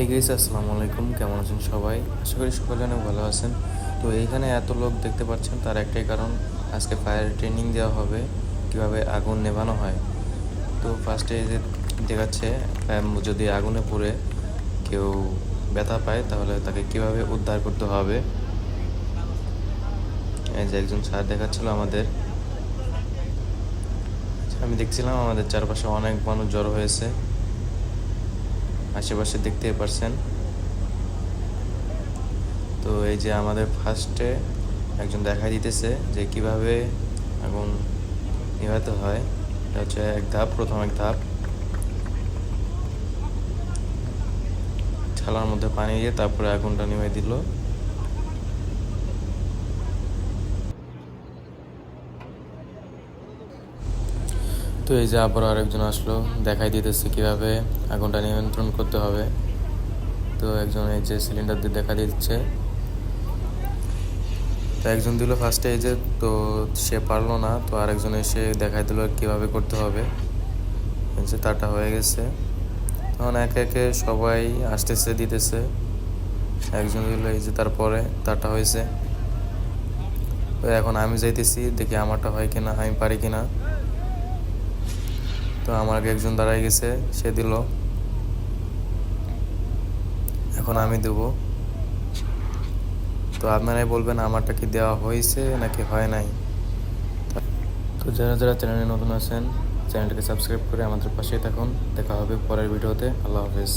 এই গেস আসসালামু আলাইকুম। কেমন আছেন সবাই? আশা করি সকলে অনেক ভালো আছেন। তো এইখানে এত লোক দেখতে পাচ্ছেন, তার একটাই কারণ আজকে ফায়ার ট্রেনিং দেওয়া হবে, কীভাবে আগুন নেভানো হয়। তো ফার্স্টে যে দেখাচ্ছে যদি আগুনে পুড়ে কেউ ব্যথা পায়, তাহলে তাকে কীভাবে উদ্ধার করতে হবে? এই যে একজন স্যার দেখাচ্ছিল আমাদের। আমি দেখছিলাম, আমাদের চারপাশে অনেক মানুষ জড়ো হয়েছে। আশেপাশে দেখতে পারছেন। তো এই যে আমাদের ফার্স্টে একজন দেখা দিতেছে যে কীভাবে আগুন নিভাতে হয়। এটা হচ্ছে এক ধাপ, প্রথম এক ধাপ। ছালার মধ্যে পানি দিয়ে তারপরে আগুনটা নিভাই দিল। তো এই যে আবার আরেকজন আসলো, দেখাই দিতেছে কীভাবে আগুনটা নিয়ন্ত্রণ করতে হবে। তো একজন এই যে সিলিন্ডার দিয়ে দেখা দিচ্ছে। তো একজন দিল ফার্স্টে এই যে তো সে পারল না, তো আরেকজন এসে দেখাই দিল কীভাবে করতে হবে। যে তারটা হয়ে গেছে। তখন একে একে সবাই আসতেছে, দিতেছে। একজন দিল এই যে তারপরে তারটা হয়েছে। তো এখন আমি যাইতেছি, দেখি আমারটা হয় কিনা, আমি পারি কিনা। তো আমার আগে একজন দাঁড়ায় গেছে, সে দিল। এখন আমি দেব। তো আপনারাই বলবেন আমারটা কি দেওয়া হয়েছে নাকি হয় নাই। তো যারা যারা চ্যানেলে নতুন আছেন, চ্যানেলটাকে সাবস্ক্রাইব করে আমাদের পাশেই থাকুন। দেখা হবে পরের ভিডিওতে। আল্লাহ হাফেজ।